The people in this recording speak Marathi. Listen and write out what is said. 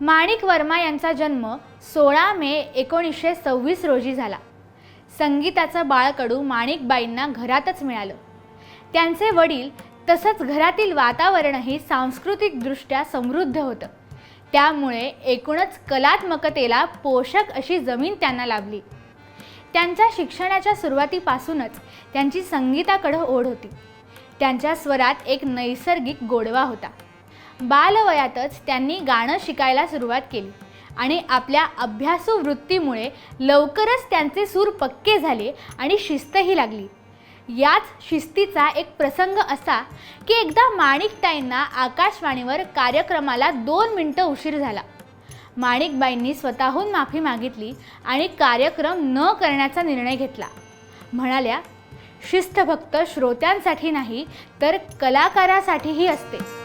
माणिक वर्मा यांचा जन्म सोळा मे एकोणीसशे सव्वीस रोजी झाला. संगीताचं बाळकडू माणिकबाईंना घरातच मिळालं. त्यांचे वडील तसंच घरातील वातावरणही सांस्कृतिकदृष्ट्या समृद्ध होतं. त्यामुळे एकूणच कलात्मकतेला पोषक अशी जमीन त्यांना लाभली. त्यांच्या शिक्षणाच्या सुरुवातीपासूनच त्यांची संगीताकडं ओढ होती. त्यांच्या स्वरात एक नैसर्गिक गोडवा होता. बालवयातच त्यांनी गाणं शिकायला सुरुवात केली. आणि आपल्या अभ्यासू वृत्तीमुळे लवकरच त्यांचे सूर पक्के झाले आणि शिस्तही लागली. याच शिस्तीचा एक प्रसंग असा की एकदा माणिकताईंना आकाशवाणीवर कार्यक्रमाला दोन मिनटं उशीर झाला. माणिकबाईंनी स्वतःहून माफी मागितली आणि कार्यक्रम न करण्याचा निर्णय घेतला. म्हणाल्या शिस्त फक्त श्रोत्यांसाठी नाही तर कलाकारासाठीही असते.